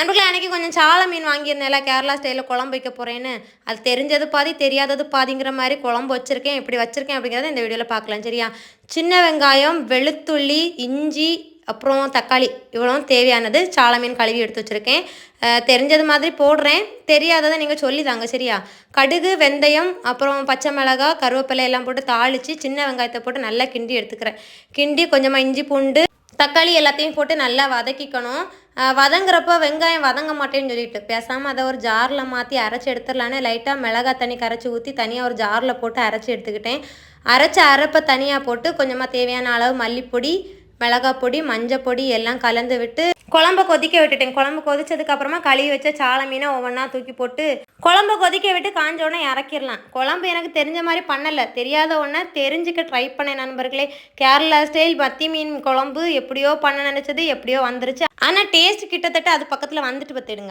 நண்பர்களே அன்றைக்கி கொஞ்சம் சால மீன் வாங்கியிருந்தேன்ல கேரளா ஸ்டைலில் குழம்பு வைக்க போகிறேன்னு அது தெரிஞ்சது பாதி தெரியாதது பாதிங்கிற மாதிரி குழம்பு வச்சுருக்கேன் எப்படி வச்சுருக்கேன் அப்படிங்கிறத இந்த வீடியோவில் பார்க்கலாம் சரியா? சின்ன வெங்காயம் வெளுத்துள்ளி இஞ்சி அப்புறம் தக்காளி இவ்வளோ தேவையானது. சால மீன் கழுவி எடுத்து வச்சுருக்கேன். தெரிஞ்சது மாதிரி போடுறேன். தெரியாததை நீங்கள் சொல்லி தாங்க சரியா? கடுகு வெந்தயம் அப்புறம் பச்சை மிளகா கருவேப்பிலை எல்லாம் போட்டு தாளித்து சின்ன வெங்காயத்தை போட்டு நல்லா கிண்டி எடுத்துக்கிறேன். கிண்டி கொஞ்சமாக இஞ்சி பூண்டு தக்காளி எல்லாத்தையும் போட்டு நல்லா வதக்கிக்கணும். வதங்குறப்போ வெங்காயம் வதங்க மாட்டேன்னு சொல்லிட்டு பேசாமல் அதை ஒரு ஜாரில் மாற்றி அரைச்சி எடுத்துடலான்னு லைட்டாக மிளகாய் தண்ணி கரைச்சி ஊற்றி தனியாக ஒரு ஜாரில் போட்டு அரைச்சி எடுத்துக்கிட்டேன். அரைச்ச அரைப்பை தனியாக போட்டு கொஞ்சமாக தேவையான அளவு மல்லிப்பொடி மிளகாய் பொடி மஞ்சள் பொடி எல்லாம் கலந்து விட்டு குழம்ப கொதிக்க விட்டுட்டேன். குழம்பு கொதிச்சதுக்கு அப்புறமா கழுவி வச்ச சால மீனை ஒவ்வொன்றா தூக்கி போட்டு குழம்ப கொதிக்க விட்டு காஞ்ச உடனே இறக்கிடலாம். குழம்பு எனக்கு தெரிஞ்ச மாதிரி பண்ணலை. தெரியாத உடனே தெரிஞ்சுக்க ட்ரை பண்ணேன் நண்பர்களே. கேரளா ஸ்டைல் மத்தி மீன் குழம்பு எப்படியோ பண்ண நினச்சது எப்படியோ வந்துருச்சு. ஆனால் டேஸ்ட் கிட்டத்தட்ட அது பக்கத்தில் வந்துட்டு பார்த்துடுங்க.